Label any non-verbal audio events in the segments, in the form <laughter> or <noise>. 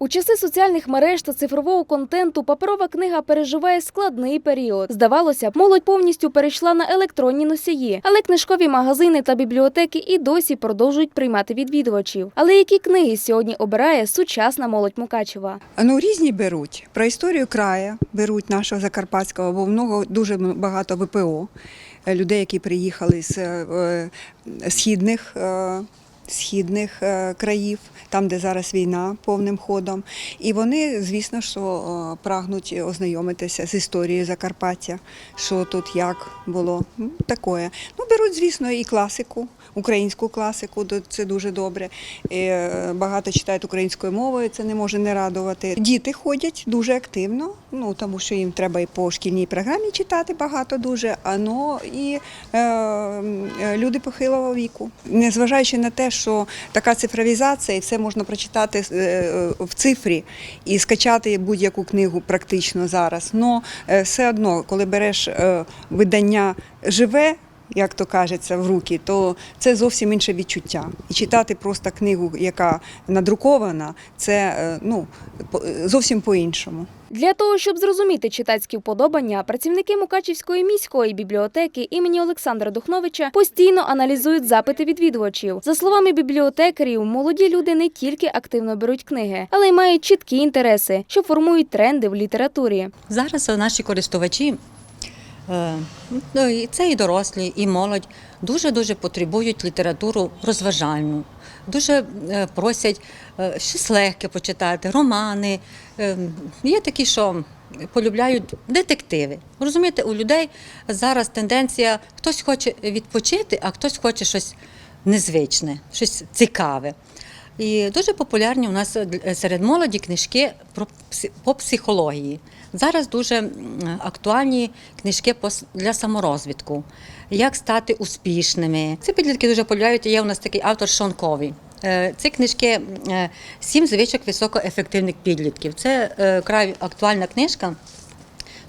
У часи соціальних мереж та цифрового контенту паперова книга переживає складний період. Здавалося б, молодь повністю перейшла на електронні носії, але книжкові магазини та бібліотеки і досі продовжують приймати відвідувачів. Але які книги сьогодні обирає сучасна молодь Мукачева? Ну, різні беруть. Про історію края беруть нашого Закарпатського, бо много дуже багато ВПО е, людей, які приїхали з е, східних. Східних е, країв, там, де зараз війна повним ходом, і вони, звісно, що е, прагнуть ознайомитися з історією Закарпаття, що тут як було. Ну, Такое. Ну, беруть, звісно, і класику, українську класику, це дуже добре. Е, багато читають українською мовою, це не може не радувати. Діти ходять дуже активно, ну тому що їм треба і по шкільній програмі читати багато дуже, а ну і е, люди похилого віку. Незважаючи на те, що така цифровізація, і все можна прочитати е, в цифрі і скачати будь-яку книгу практично зараз. Но е, все одно, коли береш видання живе. Як то кажеться, в руки, то це зовсім інше відчуття. І читати просто книгу, яка надрукована, це е, ну по- зовсім по-іншому. Для того, щоб зрозуміти читацькі вподобання, працівники Мукачівської міської бібліотеки імені Олександра Духновича постійно аналізують запити відвідувачів. За словами бібліотекарів, молоді люди не тільки активно беруть книги, але й мають чіткі інтереси, що формують тренди в літературі. Зараз наші користувачі, е, ну, і це і дорослі, і молодь, дуже-дуже потребують літературу розважальну. Дуже е, просять е, щось легке почитати, романи. Е, Є такі, що полюбляють детективи. Розумієте, у людей зараз тенденція, хтось хоче відпочити, а хтось хоче щось незвичне, щось цікаве. І дуже популярні у нас е, серед молоді книжки по психології. Зараз дуже актуальні книжки для саморозвитку, як стати успішними. Ці підлітки дуже полюбляють. Є у нас такий автор Шон Кові. Е, Ці книжки е, Сім звичок високоефективних підлітків. Це е, край актуальна книжка.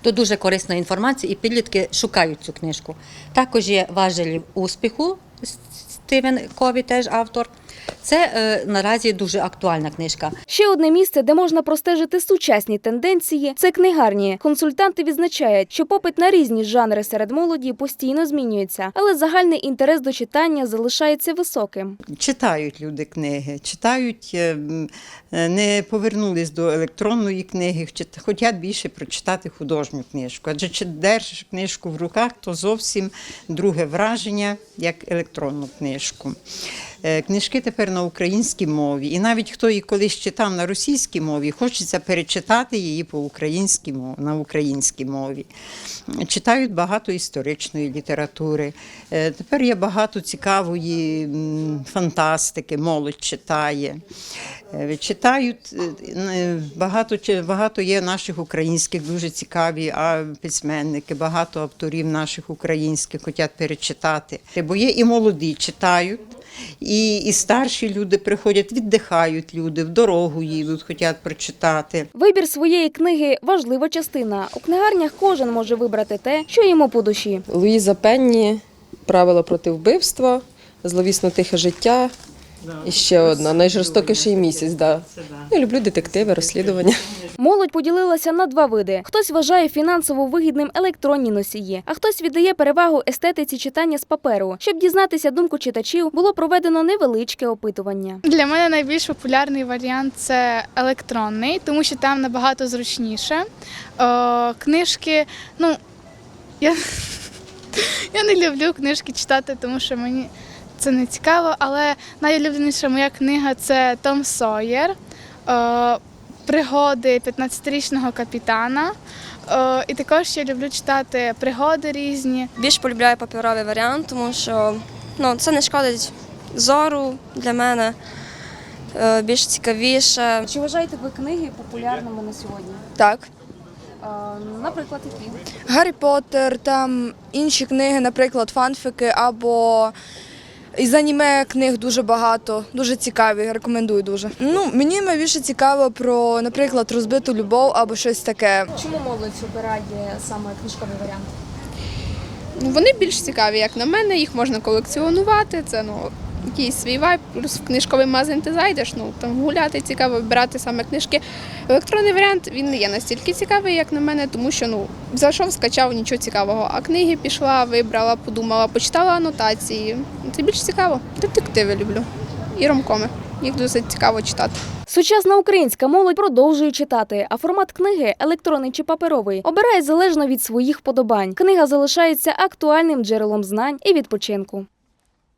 Тут дуже корисна інформація, і підлітки шукають цю книжку. Також є важелі успіху. Стивен Кові теж автор. Це е, наразі дуже актуальна книжка. Ще одне місце, де можна простежити сучасні тенденції, це книгарні. Консультанти відзначають, що попит на різні жанри серед молоді постійно змінюється, але загальний інтерес до читання залишається високим. Читають люди книги, читають, е, е, не повернулись до електронної книги, хочуть більше прочитати художню книжку. Адже чи держиш книжку в руках, то зовсім друге враження, як електронну книжку. Е, Книжки тепер на українській мові, і навіть хто її колись читав на російській мові, хочеться перечитати її по українській мові, на українській мові. Читають багато історичної літератури. Е, Тепер є багато цікавої фантастики, молодь читає. Е, Читають багато, багато є наших українських дуже цікаві а, письменники, багато авторів наших українських хочуть перечитати. Бо є і молоді читають. І, і старші люди приходять, віддихають люди, в дорогу їдуть, хочуть прочитати. Вибір своєї книги важлива частина. У книгарнях кожен може вибрати те, що йому по душі. Луїза Пенні, правила проти вбивства, зловісно тихе життя. І ще одна найжорстокіший місяць. Да. Я люблю детективи, розслідування. Молодь поділилася на два види: хтось вважає фінансово вигідним електронні носії, а хтось віддає перевагу естетиці читання з паперу. Щоб дізнатися думку читачів, було проведено невеличке опитування. Для мене найбільш популярний варіант це електронний, тому що там набагато зручніше. Е, книжки, ну я, <laughs> я не люблю книжки читати, тому що мені це не цікаво, але найулюбленіша моя книга це Том Сойер. Е, Пригоди 15-річного капітана. Е, І також я люблю читати пригоди різні. Більш полюбляю паперовий варіант, тому що ну, це не шкодить зору для мене. Е, Більш цікавіше. Чи вважаєте ви книги популярними на сьогодні? Так. Наприклад, які? Гаррі Поттер, там інші книги, наприклад, фанфики або із аніме книг дуже багато, дуже цікаві, рекомендую дуже. Ну, мені найбільше цікаво про, наприклад, розбиту любов або щось таке. Чому молодь обирає саме книжковий варіант? Ну, Вони більш цікаві, як на мене, їх можна колекціонувати. Це ну, якийсь свій вайб, плюс в книжковий магазин ти зайдеш, ну там гуляти цікаво, вибирати саме книжки. Електронний варіант він не є настільки цікавий, як на мене, тому що ну зайшов, скачав нічого цікавого. А книги пішла, вибрала, подумала, почитала анотації. Це більш цікаво. Детективи люблю і ромкоми. Їх досить цікаво читати. Сучасна українська молодь продовжує читати, а формат книги електронний чи паперовий обирає залежно від своїх подобань. Книга залишається актуальним джерелом знань і відпочинку.